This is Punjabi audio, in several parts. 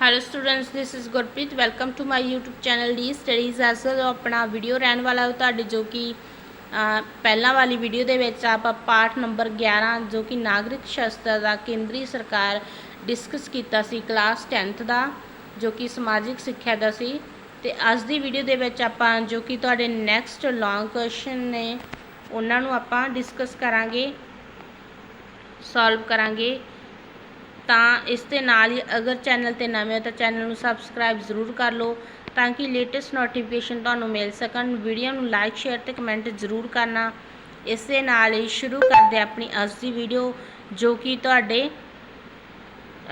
Hello students this is Gurpreet welcome to my YouTube channel D studies S ਆਪਣਾ ਵੀਡੀਓ ਰਹਿਣ ਵਾਲਾ ਹੈ ਤੁਹਾਡੇ ਜੋ ਕਿ ਪਹਿਲਾਂ ਵਾਲੀ ਵੀਡੀਓ ਦੇ ਵਿੱਚ ਆਪਾਂ ਪਾਠ ਨੰਬਰ 11 ਜੋ ਕਿ ਨਾਗਰਿਕ ਸ਼ਾਸਤਰ ਦਾ ਕੇਂਦਰੀ ਸਰਕਾਰ ਡਿਸਕਸ ਕੀਤਾ ਸੀ ਕਲਾਸ 10th ਦਾ, ਜੋ ਕਿ ਸਮਾਜਿਕ ਸਿੱਖਿਆ ਦਾ ਸੀ। ਤੇ ਅੱਜ ਦੀ ਵੀਡੀਓ ਦੇ ਵਿੱਚ ਆਪਾਂ ਜੋ ਕਿ ਤੁਹਾਡੇ ਨੈਕਸਟ ਲੌਂਗ ਕੁਐਸਚਨ ਨੇ, ਉਹਨਾਂ ਨੂੰ ਆਪਾਂ ਡਿਸਕਸ ਕਰਾਂਗੇ ਸੋਲਵ ਕਰਾਂਗੇ। ਤਾਂ ਇਸ ਦੇ ਨਾਲ ਹੀ ਅਗਰ ਚੈਨਲ ਤੇ ਨਵੇਂ ਹੋ ਤਾਂ ਚੈਨਲ ਨੂੰ ਸਬਸਕ੍ਰਾਈਬ ਜ਼ਰੂਰ ਕਰ ਲਓ ਤਾਂ ਕਿ ਲੇਟੈਸਟ ਨੋਟੀਫਿਕੇਸ਼ਨ ਤੁਹਾਨੂੰ ਮਿਲ ਸਕਣ। ਵੀਡੀਓ ਨੂੰ ਲਾਈਕ ਸ਼ੇਅਰ ਤੇ ਕਮੈਂਟ ਜ਼ਰੂਰ ਕਰਨਾ। ਇਸ ਦੇ ਨਾਲ ਹੀ ਸ਼ੁਰੂ ਕਰਦੇ ਆਪਣੀ ਅੱਜ ਦੀ ਵੀਡੀਓ ਜੋ ਕਿ ਤੁਹਾਡੇ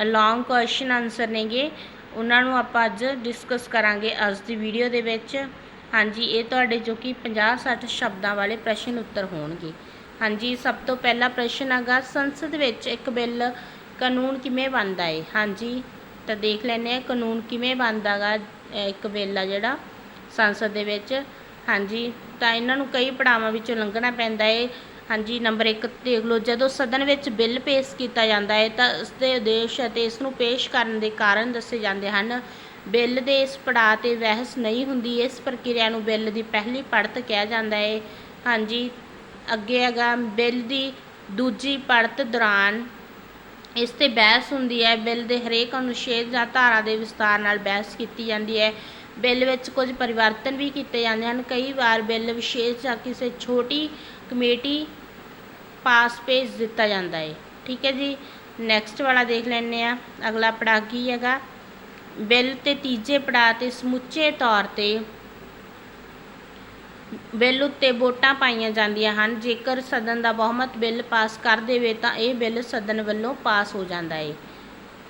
ਲੌਂਗ ਕੁਐਸਚਨ ਆਨਸਰ ਨੇਗੇ। ਉਹਨਾਂ ਨੂੰ ਆਪਾਂ ਅੱਜ ਡਿਸਕਸ ਕਰਾਂਗੇ ਅੱਜ ਦੀ ਵੀਡੀਓ ਦੇ ਵਿੱਚ। ਹਾਂਜੀ, ਇਹ ਤੁਹਾਡੇ ਜੋ ਕਿ 50 60 ਸ਼ਬਦਾਂ ਵਾਲੇ ਪ੍ਰਸ਼ਨ ਉੱਤਰ ਹੋਣਗੇ। ਹਾਂਜੀ, ਸਭ ਤੋਂ ਪਹਿਲਾ ਪ੍ਰਸ਼ਨ ਹੈਗਾ, ਸੰਸਦ ਵਿੱਚ ਇੱਕ ਬਿੱਲ ਕਾਨੂੰਨ ਕਿਵੇਂ ਬਣਦਾ ਏ? ਹਾਂਜੀ, ਤਾਂ ਦੇਖ ਲੈਂਦੇ ਆ ਕਾਨੂੰਨ ਕਿਵੇਂ ਬਣਦਾ ਗਾ ਇੱਕ ਬਿੱਲ ਆ ਜਿਹੜਾ ਸੰਸਦ ਦੇ ਵਿੱਚ। ਹਾਂਜੀ, ਤਾਂ ਇਹਨਾਂ ਨੂੰ ਕਈ ਪੜਾਵਾਂ ਵਿੱਚੋਂ ਲੰਘਣਾ ਪੈਂਦਾ ਏ। ਹਾਂਜੀ, ਨੰਬਰ 1 ਦੇਖ ਲਓ, ਜਦੋਂ ਸਦਨ ਵਿੱਚ ਬਿੱਲ ਪੇਸ਼ ਕੀਤਾ ਜਾਂਦਾ ਹੈ ਤਾਂ ਉਸ ਦੇ ਉਦੇਸ਼ ਅਤੇ ਇਸ ਨੂੰ ਪੇਸ਼ ਕਰਨ ਦੇ ਕਾਰਨ ਦੱਸੇ ਜਾਂਦੇ ਹਨ। ਬਿੱਲ ਦੇ ਇਸ ਪੜਾਅ ਤੇ ਬਹਿਸ ਨਹੀਂ ਹੁੰਦੀ, ਇਸ ਪ੍ਰਕਿਰਿਆ ਨੂੰ ਬਿੱਲ ਦੀ ਪਹਿਲੀ ਪੜਤ ਕਿਹਾ ਜਾਂਦਾ ਹੈ ਹਾਂਜੀ, ਅੱਗੇ ਹੈਗਾ ਬਿੱਲ ਦੀ ਦੂਜੀ ਪੜਤ ਦੌਰਾਨ ਇਸ ਤੇ ਬਹਿਸ ਹੁੰਦੀ ਹੈ। ਬਿੱਲ ਦੇ ਹਰੇਕ ਅਨੁਛੇਦ ਜਾਂ ਧਾਰਾ ਦੇ ਵਿਸਤਾਰ ਨਾਲ ਬਹਿਸ ਕੀਤੀ ਜਾਂਦੀ ਹੈ। ਬਿੱਲ ਵਿੱਚ ਕੁਝ ਪਰਿਵਰਤਨ ਵੀ ਕੀਤੇ ਜਾਂਦੇ ਹਨ। ਕਈ ਵਾਰ ਬਿੱਲ ਵਿਸ਼ੇਸ਼ ਜਾਂ ਕਿਸੇ ਛੋਟੀ ਕਮੇਟੀ ਪਾਸ ਭੇਜ ਦਿੱਤਾ ਜਾਂਦਾ ਹੈ। ਠੀਕ ਹੈ ਜੀ। ਨੈਕਸਟ ਵਾਲਾ ਦੇਖ ਲੈਂਦੇ ਆ ਅਗਲਾ ਪੜਾਅ ਕੀ ਹੈਗਾ? ਬਿੱਲ ਤੇ ਤੀਜੇ ਪੜਾਅ ਤੇ ਸਮੁੱਚੇ ਤੌਰ ਤੇ ਬਿੱਲ ਉੱਤੇ ਵੋਟਾਂ ਪਾਈਆਂ ਜਾਂਦੀਆਂ ਹਨ। ਜੇਕਰ ਸਦਨ ਦਾ ਬਹੁਮਤ ਬਿੱਲ ਪਾਸ ਕਰ ਦੇਵੇ ਤਾਂ ਇਹ ਬਿੱਲ ਸਦਨ ਵੱਲੋਂ ਪਾਸ ਹੋ ਜਾਂਦਾ ਹੈ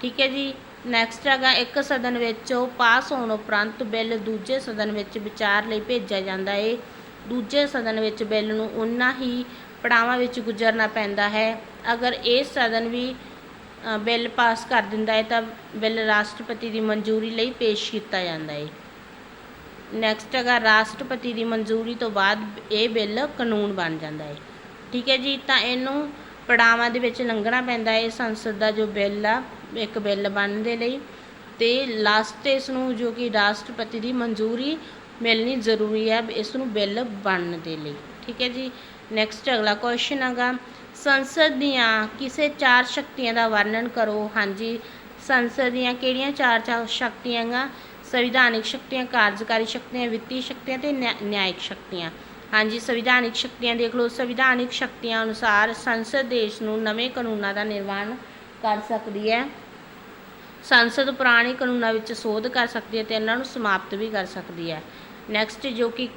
ਠੀਕ ਹੈ ਜੀ। ਨੈਕਸਟ ਹੈਗਾ, ਇੱਕ ਸਦਨ ਵਿੱਚੋਂ ਪਾਸ ਹੋਣ ਉਪਰੰਤ ਬਿੱਲ ਦੂਜੇ ਸਦਨ ਵਿੱਚ ਵਿਚਾਰ ਲਈ ਭੇਜਿਆ ਜਾਂਦਾ ਹੈ ਦੂਜੇ ਸਦਨ ਵਿੱਚ ਬਿੱਲ ਨੂੰ ਉਨਾ ਹੀ ਪੜਾਵਾਂ ਵਿੱਚ ਗੁਜ਼ਰਨਾ ਪੈਂਦਾ ਹੈ। ਅਗਰ ਇਹ ਸਦਨ ਵੀ ਬਿੱਲ ਪਾਸ ਕਰ ਦਿੰਦਾ ਹੈ ਤਾਂ ਬਿੱਲ ਰਾਸ਼ਟਰਪਤੀ ਦੀ ਮਨਜ਼ੂਰੀ ਲਈ ਪੇਸ਼ ਕੀਤਾ ਜਾਂਦਾ ਹੈ ਨੈਕਸਟ ਹੈਗਾ ਰਾਸ਼ਟਰਪਤੀ ਦੀ ਮਨਜ਼ੂਰੀ ਤੋਂ ਬਾਅਦ ਇਹ ਬਿੱਲ ਕਾਨੂੰਨ ਬਣ ਜਾਂਦਾ ਹੈ। ਠੀਕ ਹੈ ਜੀ, ਤਾਂ ਇਹਨੂੰ ਪੜਾਵਾਂ ਦੇ ਵਿੱਚ ਲੰਘਣਾ ਪੈਂਦਾ ਹੈ। ਸੰਸਦ ਦਾ ਜੋ ਬਿੱਲ ਆ, ਇੱਕ ਬਿੱਲ ਬਣਨ ਦੇ ਲਈ। ਤੇ ਲਾਸਟ ਤੇ ਇਸ ਨੂੰ ਜੋ ਕਿ ਰਾਸ਼ਟਰਪਤੀ ਦੀ ਮਨਜ਼ੂਰੀ ਮਿਲਣੀ ਜ਼ਰੂਰੀ ਹੈ, ਇਸ ਨੂੰ ਬਿੱਲ ਬਣਨ ਦੇ ਲਈ। ਠੀਕ ਹੈ ਜੀ ਨੈਕਸਟ ਅਗਲਾ ਕੁਐਸਚਨ ਹੈਗਾ। ਸੰਸਦ ਦੀਆਂ ਕਿਸੇ ਚਾਰ ਸ਼ਕਤੀਆਂ ਦਾ ਵਰਣਨ ਕਰੋ। ਹਾਂਜੀ, ਸੰਸਦ ਦੀਆਂ ਕਿਹੜੀਆਂ ਚਾਰ ਚਾਰ ਸ਼ਕਤੀਆਂ ਗਾ ਸੰਵਿਧਾਨਿਕ ਸ਼ਕਤੀਆਂ, ਕਾਰਜਕਾਰੀ ਸ਼ਕਤੀਆਂ, ਵਿੱਤੀ ਸ਼ਕਤੀਆਂ ਤੇ ਨਿਆ- ਨਿਆਇਕ ਸ਼ਕਤੀਆਂ। ਹਾਂਜੀ, ਸੰਵਿਧਾਨਿਕ ਸ਼ਕਤੀਆਂ ਦੇਖ ਲਓ। ਸੰਵਿਧਾਨਿਕ ਸ਼ਕਤੀਆਂ ਅਨੁਸਾਰ ਸੰਸਦ ਦੇਸ਼ ਨੂੰ ਨਵੇਂ ਕਾਨੂੰਨਾਂ ਦਾ ਨਿਰਮਾਣ ਕਰ ਸਕਦੀ ਹੈ। ਸੰਸਦ ਪੁਰਾਣੇ ਕਾਨੂੰਨਾਂ ਵਿੱਚ ਸੋਧ ਕਰ ਸਕਦੀ ਹੈ ਤੇ ਇਹਨਾਂ ਨੂੰ ਸਮਾਪਤ ਵੀ ਕਰ ਸਕਦੀ ਹੈ। ਨੈਕਸਟ ਜੋ ਕਿ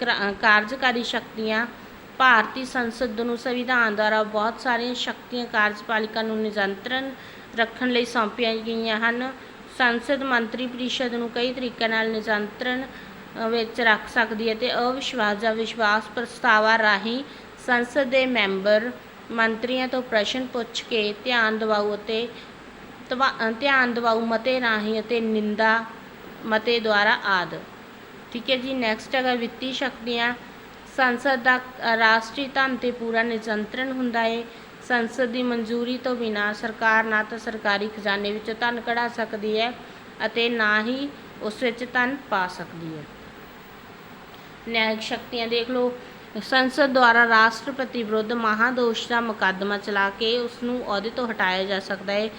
ਕਾਰਜਕਾਰੀ ਸ਼ਕਤੀਆਂ, ਭਾਰਤੀ ਸੰਸਦ ਨੂੰ ਸੰਵਿਧਾਨ ਦੁਆਰਾ ਬਹੁਤ ਸਾਰੀਆਂ ਸ਼ਕਤੀਆਂ ਕਾਰਜਪਾਲਿਕਾ ਨੂੰ ਨਿਯੰਤਰਣ ਰੱਖਣ ਲਈ ਸੌਂਪੀਆਂ ਗਈਆਂ ਹਨ। ਸੰਸਦ ਮੰਤਰੀ ਪਰਿਸ਼ਦ ਨੂੰ ਕਈ ਤਰੀਕਿਆਂ ਨਾਲ ਨਿਯੰਤਰਣ ਵਿੱਚ ਰੱਖ ਸਕਦੀ ਹੈ ਤੇ ਅਵਿਸ਼ਵਾਸ ਜਾਂ ਵਿਸ਼ਵਾਸ ਪ੍ਰਸਤਾਵਾਂ ਰਾਹੀਂ ਸੰਸਦ ਦੇ ਮੈਂਬਰ ਮੰਤਰੀਆਂ ਤੋਂ ਪ੍ਰਸ਼ਨ ਪੁੱਛ ਕੇ ਧਿਆਨ ਦਿਵਾਉ ਅਤੇ ਧਿਆਨ ਦਿਵਾਉ ਮਤੇ ਰਾਹੀਂ ਅਤੇ ਨਿੰਦਾ ਮਤੇ ਦੁਆਰਾ ਆਦਿ। ਠੀਕ ਹੈ ਜੀ ਨੈਕਸਟ ਹੈਗਾ ਵਿੱਤੀ ਸ਼ਕਤੀਆਂ, ਸੰਸਦ ਦਾ ਰਾਸ਼ਟਰੀ ਧਨ ਤੇ ਪੂਰਾ ਨਿਯੰਤਰਣ ਹੁੰਦਾ ਹੈ ਸੰਸਦ ਦੀ ਮਨਜ਼ੂਰੀ ਤੋਂ ਬਿਨਾ ਸਰਕਾਰ ਨਾ ਤਾਂ ਸਰਕਾਰੀ ਖਜ਼ਾਨੇ ਵਿੱਚੋਂ ਧਨ ਕਢਾ ਸਕਦੀ ਹੈ ਅਤੇ ਨਾ ਹੀ ਉਸ ਵਿੱਚ ਧਨ ਪਾ ਸਕਦੀ ਹੈ। ਨਿਆਇਕ ਸ਼ਕਤੀਆਂ ਦੇਖ ਲਓ। ਸੰਸਦ ਦੁਆਰਾ ਰਾਸ਼ਟਰਪਤੀ ਵਿਰੁੱਧ ਮਹਾਦੋਸ਼ ਦਾ ਮੁਕੱਦਮਾ ਚਲਾ ਕੇ ਉਸ ਨੂੰ ਅਹੁਦੇ ਤੋਂ ਹਟਾਇਆ ਜਾ ਸਕਦਾ ਹੈ।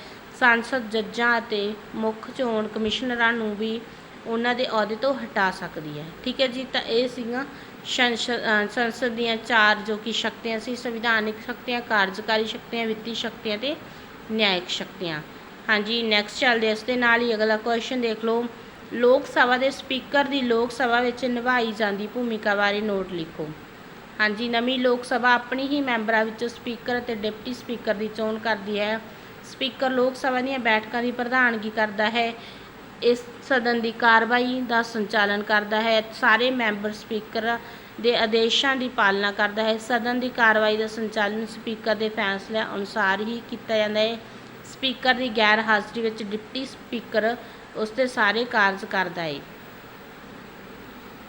ਸੰਸਦ ਜੱਜਾਂ ਅਤੇ ਮੁੱਖ ਚੋਣ ਕਮਿਸ਼ਨਰਾਂ ਨੂੰ ਵੀ ਉਹਨਾਂ ਦੇ ਅਹੁਦੇ ਤੋਂ ਹਟਾ ਸਕਦੀ ਹੈ। ਠੀਕ ਹੈ ਜੀ, ਤਾਂ ਇਹ ਸੀਗਾ ਸੰਸ- ਸੰਸਦ ਦੀਆਂ ਚਾਰ ਜੋ ਕਿ ਸ਼ਕਤੀਆਂ ਸੀ, ਸੰਵਿਧਾਨਿਕ ਸ਼ਕਤੀਆਂ, ਕਾਰਜਕਾਰੀ ਸ਼ਕਤੀਆਂ, ਵਿੱਤੀ ਸ਼ਕਤੀਆਂ ਤੇ ਨਿਆਇਕ ਸ਼ਕਤੀਆਂ। ਹਾਂਜੀ ਨੈਕਸਟ ਚੱਲਦੇ ਇਸ ਦੇ ਨਾਲ ਹੀ ਅਗਲਾ ਕੁਐਸਚਨ ਦੇਖ ਲਓ। ਲੋਕ ਸਭਾ ਦੇ ਸਪੀਕਰ ਦੀ ਲੋਕ ਸਭਾ ਵਿੱਚ ਨਿਭਾਈ ਜਾਂਦੀ ਭੂਮਿਕਾ ਬਾਰੇ ਨੋਟ ਲਿਖੋ। ਹਾਂਜੀ, ਨਵੀਂ ਲੋਕ ਸਭਾ ਆਪਣੀ ਹੀ ਮੈਂਬਰਾਂ ਵਿੱਚੋਂ ਸਪੀਕਰ ਅਤੇ ਡਿਪਟੀ ਸਪੀਕਰ ਦੀ ਚੋਣ ਕਰਦੀ ਹੈ। ਸਪੀਕਰ ਲੋਕ ਸਭਾ ਦੀਆਂ ਬੈਠਕਾਂ ਦੀ ਪ੍ਰਧਾਨਗੀ ਕਰਦਾ ਹੈ। ਇਸ ਸਦਨ ਦੀ ਕਾਰਵਾਈ ਦਾ ਸੰਚਾਲਨ ਕਰਦਾ ਹੈ। ਸਾਰੇ ਮੈਂਬਰ ਸਪੀਕਰ ਦੇ ਆਦੇਸ਼ਾਂ ਦੀ ਪਾਲਣਾ ਕਰਦਾ ਹੈ। ਸਦਨ ਦੀ ਕਾਰਵਾਈ ਦਾ ਸੰਚਾਲਨ ਸਪੀਕਰ ਦੇ ਫੈਸਲਿਆਂ ਅਨੁਸਾਰ ਹੀ ਕੀਤਾ ਜਾਂਦਾ ਹੈ। ਸਪੀਕਰ ਦੀ ਗੈਰ ਹਾਜ਼ਰੀ ਵਿੱਚ ਡਿਪਟੀ ਸਪੀਕਰ ਉਸ ਦੇ ਸਾਰੇ ਕਾਰਜ ਕਰਦਾ ਹੈ।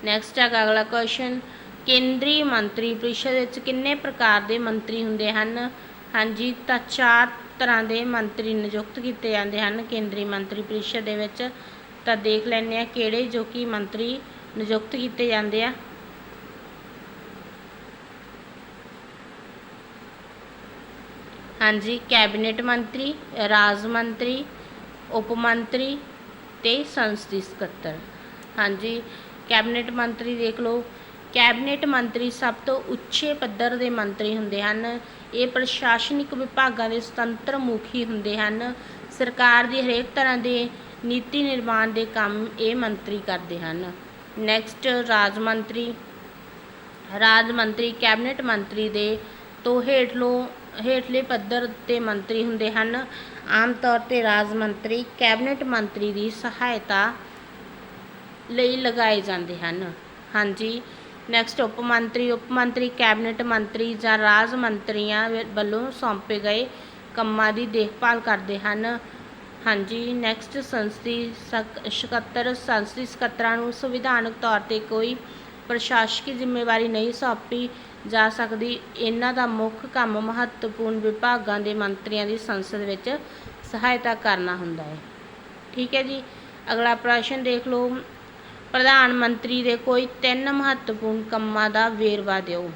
ਨੈਕਸਟ ਹੈਗਾ ਅਗਲਾ ਕੁਐਸਚਨ ਕੇਂਦਰੀ ਮੰਤਰੀ, ਪਰਿਸ਼ਦ ਵਿੱਚ ਕਿੰਨੇ ਪ੍ਰਕਾਰ ਦੇ ਮੰਤਰੀ ਹੁੰਦੇ ਹਨ? ਹਾਂਜੀ, ਤਾਂ ਚਾਰ ਤਰ੍ਹਾਂ ਦੇ ਮੰਤਰੀ ਨਿਯੁਕਤ ਕੀਤੇ ਜਾਂਦੇ ਹਨ। ਕੇਂਦਰੀ ਮੰਤਰੀ ਪਰਿਸ਼ਦ ਦੇ ਵਿੱਚ ਤਾਂ ਦੇਖ ਲੈਂਦੇ ਆ ਕਿਹੜੇ ਜੋ ਕਿ ਮੰਤਰੀ ਨਿਯੁਕਤ ਕੀਤੇ ਜਾਂਦੇ ਆ। ਹਾਂਜੀ, ਕੈਬਨਿਟ ਮੰਤਰੀ, ਰਾਜ ਮੰਤਰੀ, ਉਪ ਮੰਤਰੀ ਤੇ ਸੰਸਦੀ ਸਕੱਤਰ। ਹਾਂਜੀ, ਕੈਬਨਿਟ ਮੰਤਰੀ ਦੇਖ ਲਓ। ਕੈਬਨਿਟ ਮੰਤਰੀ ਸਭ ਤੋਂ ਉੱਚੇ ਪੱਧਰ ਦੇ ਮੰਤਰੀ ਹੁੰਦੇ ਹਨ। ਇਹ ਪ੍ਰਸ਼ਾਸਨਿਕ ਵਿਭਾਗਾਂ ਦੇ ਸੁਤੰਤਰ ਮੁਖੀ ਹੁੰਦੇ ਹਨ। ਸਰਕਾਰ ਦੀ ਹਰੇਕ ਤਰ੍ਹਾਂ ਦੇ ਨੀਤੀ ਨਿਰਮਾਣ ਦੇ ਕੰਮ ਇਹ ਮੰਤਰੀ ਕਰਦੇ ਹਨ। ਨੈਕਸਟ ਰਾਜ ਮੰਤਰੀ। ਰਾਜ ਮੰਤਰੀ, ਕੈਬਨਿਟ ਮੰਤਰੀ ਦੇ ਤੋਂ ਹੇਠਲੋਂ, ਹੇਠਲੇ ਪੱਧਰ ਤੇ ਮੰਤਰੀ ਹੁੰਦੇ ਹਨ। ਆਮ ਤੌਰ ਤੇ ਰਾਜ ਮੰਤਰੀ, ਕੈਬਨਿਟ ਮੰਤਰੀ ਦੀ ਸਹਾਇਤਾ ਲਈ ਲਗਾਏ ਜਾਂਦੇ ਹਨ। ਹਾਂਜੀ ਨੈਕਸਟ ਉਪ ਮੰਤਰੀ ਉਪ ਮੰਤਰੀ ਕੈਬਨਿਟ ਮੰਤਰੀ ਜਾਂ ਰਾਜ ਮੰਤਰੀਆਂ ਵ- ਵੱਲੋਂ ਸੌਂਪੇ ਗਏ ਕੰਮਾਂ ਦੀ ਦੇਖਭਾਲ ਕਰਦੇ ਹਨ। ਹਾਂਜੀ ਨੈਕਸਟ ਸੰਸਦੀ ਸਕੱਤਰ ਸੰਸਦੀ ਸਕੱਤਰਾਂ ਨੂੰ ਸੰਵਿਧਾਨਕ ਤੌਰ ਤੇ ਕੋਈ ਪ੍ਰਸ਼ਾਸਕੀ ਜ਼ਿੰਮੇਵਾਰੀ ਨਹੀਂ ਸੌਂਪੀ ਜਾ ਸਕਦੀ। ਇਹਨਾਂ ਦਾ ਮੁੱਖ ਕੰਮ ਮਹੱਤਵਪੂਰਨ ਵਿਭਾਗਾਂ ਦੇ ਮੰਤਰੀਆਂ ਦੀ ਸੰਸਦ ਵਿੱਚ ਸਹਾਇਤਾ ਕਰਨਾ ਹੁੰਦਾ ਹੈ। ਠੀਕ ਹੈ ਜੀ। ਅਗਲਾ ਪ੍ਰਸ਼ਨ ਦੇਖ ਲਓ। ਪ੍ਰਧਾਨ ਮੰਤਰੀ ਦੇ ਕੋਈ ਤਿੰਨ ਮਹੱਤਵਪੂਰਨ ਕੰਮਾਂ ਦਾ ਵੇਰਵਾ ਦਿਓ।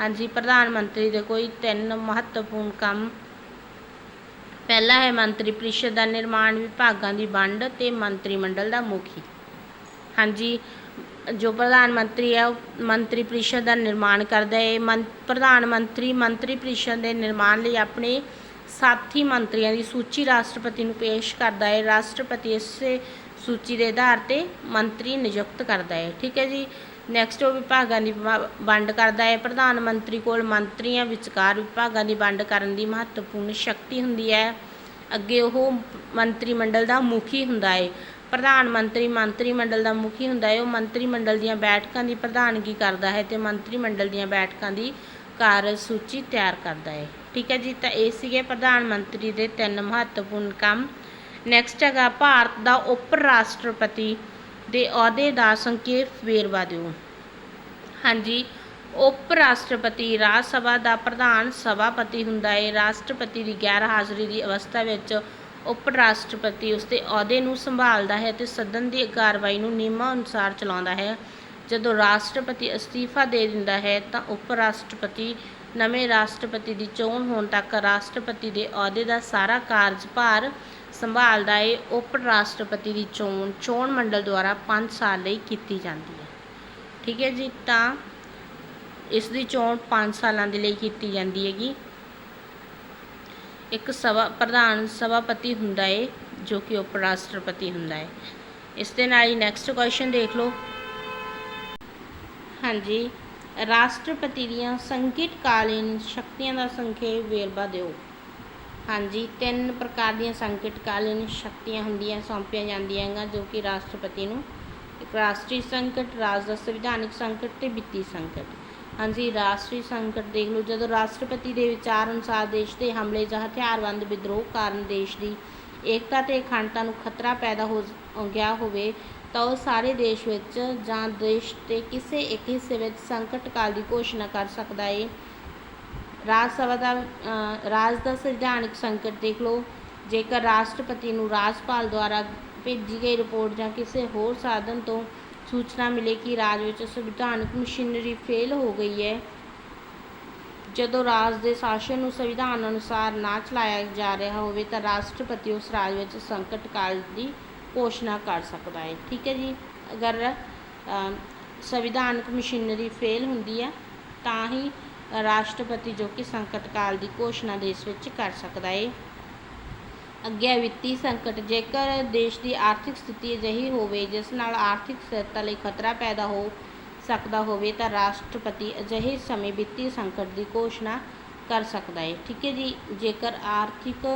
ਹਾਂਜੀ, ਪ੍ਰਧਾਨ ਮੰਤਰੀ ਦੇ ਕੋਈ ਤਿੰਨ ਮਹੱਤਵਪੂਰਨ ਕੰਮ। ਪਹਿਲਾ ਹੈ ਮੰਤਰੀ ਪ੍ਰੀਸ਼ਦ ਦਾ ਨਿਰਮਾਣ ਵਿਭਾਗਾਂ ਦੀ ਵੰਡ ਤੇ ਮੰਤਰੀ ਮੰਡਲ ਦਾ ਮੁਖੀ। ਹਾਂਜੀ, ਜੋ ਪ੍ਰਧਾਨ ਮੰਤਰੀ ਹੈ, ਉਹ ਮੰਤਰੀ ਪ੍ਰੀਸ਼ਦ ਦਾ ਨਿਰਮਾਣ ਕਰਦਾ ਹੈ। ਪ੍ਰਧਾਨ ਮੰਤਰੀ ਮੰਤਰੀ ਪ੍ਰੀਸ਼ਦ ਦੇ ਨਿਰਮਾਣ ਲਈ ਆਪਣੇ ਸਾਥੀ ਮੰਤਰੀਆਂ ਦੀ ਸੂਚੀ ਰਾਸ਼ਟਰਪਤੀ ਨੂੰ ਪੇਸ਼ ਕਰਦਾ ਹੈ। ਰਾਸ਼ਟਰਪਤੀ ਇਸੇ ਸੂਚੀ ਦੇ ਆਧਾਰ ਤੇ ਮੰਤਰੀ ਨਿਯੁਕਤ ਕਰਦਾ ਹੈ। ਠੀਕ ਹੈ ਜੀ। ਨੈਕਸਟ ਉਹ ਵਿਭਾਗਾਂ ਦੀ ਵ- ਵੰਡ ਕਰਦਾ ਹੈ। ਪ੍ਰਧਾਨ ਮੰਤਰੀ ਕੋਲ ਮੰਤਰੀਆਂ ਵਿਚਕਾਰ ਵਿਭਾਗਾਂ ਦੀ ਵੰਡ ਕਰਨ ਦੀ ਮਹੱਤਵਪੂਰਨ ਸ਼ਕਤੀ ਹੁੰਦੀ ਹੈ। ਅੱਗੇ ਉਹ ਮੰਤਰੀ ਮੰਡਲ ਦਾ ਮੁਖੀ ਹੁੰਦਾ ਹੈ। ਪ੍ਰਧਾਨ ਮੰਤਰੀ ਮੰਤਰੀ ਮੰਡਲ ਦਾ ਮੁਖੀ ਹੁੰਦਾ ਹੈ। ਉਹ ਮੰਤਰੀ ਮੰਡਲ ਦੀਆਂ ਬੈਠਕਾਂ ਦੀ ਪ੍ਰਧਾਨਗੀ ਕਰਦਾ ਹੈ ਤੇ ਮੰਤਰੀ ਮੰਡਲ ਦੀਆਂ ਬੈਠਕਾਂ ਦੀ ਕਾਰਜ ਸੂਚੀ ਤਿਆਰ ਕਰਦਾ ਹੈ। ਠੀਕ ਹੈ ਜੀ। ਤਾਂ ਇਹ ਸੀਗੇ ਪ੍ਰਧਾਨ ਮੰਤਰੀ ਦੇ ਤਿੰਨ ਮਹੱਤਵਪੂਰਨ ਕੰਮ। ਨੈਕਸਟ ਹੈਗਾ ਭਾਰਤ ਦਾ ਉਪ ਰਾਸ਼ਟਰਪਤੀ ਦੇ ਅਹੁਦੇ ਦਾ ਸੰਖੇਪ ਵੇਰਵਾ ਦਿਓ ਹਾਂਜੀ ਉਪ ਰਾਸ਼ਟਰਪਤੀ ਰਾਜ ਸਭਾ ਦਾ ਪ੍ਰਧਾਨ ਸਭਾਪਤੀ ਹੁੰਦਾ ਹੈ ਰਾਸ਼ਟਰਪਤੀ ਦੀ ਗੈਰ ਹਾਜ਼ਰੀ ਦੀ ਅਵਸਥਾ ਵਿੱਚ ਉਪ ਰਾਸ਼ਟਰਪਤੀ ਉਸਦੇ ਅਹੁਦੇ ਨੂੰ ਸੰਭਾਲਦਾ ਹੈ ਤੇ ਸਦਨ ਦੀ ਕਾਰਵਾਈ ਨੂੰ ਨਿਯਮਾਂ ਅਨੁਸਾਰ ਚਲਾਉਂਦਾ ਹੈ। ਜਦੋਂ ਰਾਸ਼ਟਰਪਤੀ ਅਸਤੀਫਾ ਦੇ ਦਿੰਦਾ ਹੈ, ਤਾਂ ਉਪ ਰਾਸ਼ਟਰਪਤੀ ਨਵੇਂ ਰਾਸ਼ਟਰਪਤੀ ਦੀ ਚੋਣ ਹੋਣ ਤੱਕ ਰਾਸ਼ਟਰਪਤੀ ਦੇ ਅਹੁਦੇ ਦਾ ਸਾਰਾ ਕਾਰਜਭਾਰ ਸੰਭਾਲਦਾ ਹੈ ਉਪ ਰਾਸ਼ਟਰਪਤੀ ਦੀ ਚੋਣ ਚੋਣ ਮੰਡਲ ਦੁਆਰਾ 5 ਸਾਲ ਲਈ ਕੀਤੀ ਜਾਂਦੀ ਹੈ। ਠੀਕ ਹੈ ਜੀ, ਤਾਂ ਇਸ ਦੀ ਚੋਣ 5 ਸਾਲਾਂ ਦੇ ਲਈ ਕੀਤੀ ਜਾਂਦੀ ਹੈਗੀ। ਇੱਕ ਸਭਾ, ਪ੍ਰਧਾਨ ਸਭਾਪਤੀ ਹੁੰਦਾ ਹੈ ਜੋ ਕਿ ਉਪ ਰਾਸ਼ਟਰਪਤੀ ਹੁੰਦਾ ਹੈ ਇਸ ਦੇ ਨਾਲ ਹੀ ਨੈਕਸਟ ਕੁਐਸਚਨ ਦੇਖ ਲਓ। ਹਾਂਜੀ, ਰਾਸ਼ਟਰਪਤੀ ਦੀਆਂ ਸੰਕਟਕਾਲੀਨ ਸ਼ਕਤੀਆਂ ਦਾ ਸੰਖੇਪ ਵੇਰਵਾ ਦਿਓ। ਹਾਂਜੀ, ਤਿੰਨ ਪ੍ਰਕਾਰ ਦੀਆਂ ਸੰਕਟਕਾਲੀਨ ਸ਼ਕਤੀਆਂ ਹੁੰਦੀਆਂ, ਸੌਂਪੀਆਂ ਜਾਂਦੀਆਂ ਹੈਗੀਆਂ, ਜੋ ਕਿ ਰਾਸ਼ਟਰਪਤੀ ਨੂੰ ਇੱਕ ਰਾਸ਼ਟਰੀ ਸੰਕਟ ਰਾਜ ਦਾ ਸੰਵਿਧਾਨਕ ਸੰਕਟ ਤੇ ਵਿੱਤੀ ਸੰਕਟ। ਹਾਂਜੀ, ਰਾਸ਼ਟਰੀ ਸੰਕਟ ਦੇਖ ਲਓ, ਜਦੋਂ ਰਾਸ਼ਟਰਪਤੀ ਦੇ ਵਿਚਾਰ ਅਨੁਸਾਰ ਦੇਸ਼ ਦੇ ਹਮਲੇ ਜਾਂ ਹਥਿਆਰਬੰਦ ਵਿਦਰੋਹ ਕਾਰਨ ਦੇਸ਼ ਦੀ ਏਕਤਾ ਤੇ ਅਖੰਡਤਾ ਨੂੰ ਖਤਰਾ ਪੈਦਾ ਹੋ ਗਿਆ ਹੋਵੇ, ਤਾਂ ਉਹ ਸਾਰੇ ਦੇਸ਼ ਵਿੱਚ ਜਾਂ ਦੇਸ਼ ਦੇ ਕਿਸੇ ਇੱਕ ਹਿੱਸੇ ਵਿੱਚ ਸੰਕਟ ਕਾਲ ਦੀ ਘੋਸ਼ਣਾ ਕਰ ਸਕਦਾ ਹੈ ਰਾਜ ਸਭਾ ਦਾ ਰਾਜ ਦਾ ਸੰਵਿਧਾਨਕ ਸੰਕਟ ਦੇਖ ਲਓ। ਜੇਕਰ ਰਾਸ਼ਟਰਪਤੀ ਨੂੰ ਰਾਜਪਾਲ ਦੁਆਰਾ ਭੇਜੀ ਗਈ ਰਿਪੋਰਟ ਜਾਂ ਕਿਸੇ ਹੋਰ ਸਾਧਨ ਤੋਂ ਸੂਚਨਾ ਮਿਲੇ ਕਿ ਰਾਜ ਵਿੱਚ ਸੰਵਿਧਾਨਕ ਮਸ਼ੀਨਰੀ ਫੇਲ ਹੋ ਗਈ ਹੈ, ਜਦੋਂ ਰਾਜ ਦੇ ਸ਼ਾਸਨ ਨੂੰ ਸੰਵਿਧਾਨ ਅਨੁਸਾਰ ਨਾ ਚਲਾਇਆ ਜਾ ਰਿਹਾ ਹੋਵੇ ਤਾਂ ਰਾਸ਼ਟਰਪਤੀ ਉਸ ਰਾਜ ਵਿੱਚ ਸੰਕਟ ਕਾਲ ਦੀ ਘੋਸ਼ਣਾ ਕਰ ਸਕਦਾ ਹੈ। ਠੀਕ ਹੈ ਜੀ? ਅਗਰ ਸੰਵਿਧਾਨਕ ਮਸ਼ੀਨਰੀ ਫੇਲ ਹੁੰਦੀ ਹੈ, ਤਾਂ ਹੀ ਰਾਸ਼ਟਰਪਤੀ ਜੋ ਕਿ ਸੰਕਟ ਕਾਲ ਦੀ ਘੋਸ਼ਣਾ ਦੇਸ਼ ਵਿੱਚ ਕਰ ਸਕਦਾ ਹੈ ਅੱਗੇ ਵਿੱਤੀ ਸੰਕਟ ਜੇਕਰ ਦੇਸ਼ ਦੀ ਆਰਥਿਕ ਸਥਿਤੀ ਅਜਿਹੀ ਹੋਵੇ, ਜਿਸ ਨਾਲ ਆਰਥਿਕ ਸਥਿਰਤਾ ਲਈ ਖਤਰਾ ਪੈਦਾ ਹੋ ਸਕਦਾ ਹੋਵੇ, ਤਾਂ ਰਾਸ਼ਟਰਪਤੀ ਅਜਿਹੇ ਸਮੇਂ ਵਿੱਤੀ ਸੰਕਟ ਦੀ ਘੋਸ਼ਣਾ ਕਰ ਸਕਦਾ ਹੈ ਠੀਕ ਹੈ ਜੀ, ਜੇਕਰ ਆਰਥਿਕ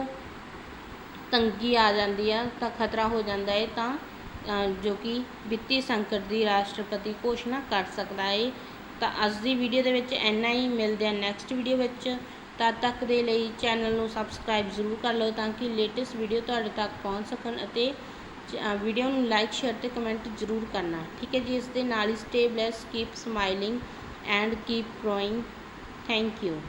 ਤੰਗੀ ਆ ਜਾਂਦੀ ਹੈ ਤਾਂ ਖਤਰਾ ਹੋ ਜਾਂਦਾ ਹੈ ਤਾਂ ਜੋ ਕਿ ਵਿੱਤੀ ਸੰਕਟ ਦੀ ਰਾਸ਼ਟਰਪਤੀ ਘੋਸ਼ਣਾ ਕਰ ਸਕਦਾ ਹੈ ਤਾਂ ਅੱਜ ਦੀ ਵੀਡੀਓ ਦੇ ਵਿੱਚ ਇੰਨਾ ਹੀ। ਮਿਲਦੇ ਆ ਨੈਕਸਟ ਵੀਡੀਓ ਵਿੱਚ। ਤਦ ਤੱਕ ਦੇ ਲਈ ਚੈਨਲ ਨੂੰ ਸਬਸਕ੍ਰਾਈਬ ਜ਼ਰੂਰ ਕਰ ਲਓ ਤਾਂ ਕਿ ਲੇਟੈਸਟ ਵੀਡੀਓ ਤੁਹਾਡੇ ਤੱਕ ਪਹੁੰਚ ਸਕਣ ਅਤੇ ਵੀਡੀਓ ਨੂੰ ਲਾਈਕ ਸ਼ੇਅਰ ਤੇ ਕਮੈਂਟ ਜ਼ਰੂਰ ਕਰਨਾ। ਠੀਕ ਹੈ ਜੀ, ਇਸ ਦੇ ਨਾਲ ਹੀ stay blessed keep smiling and keep growing thank you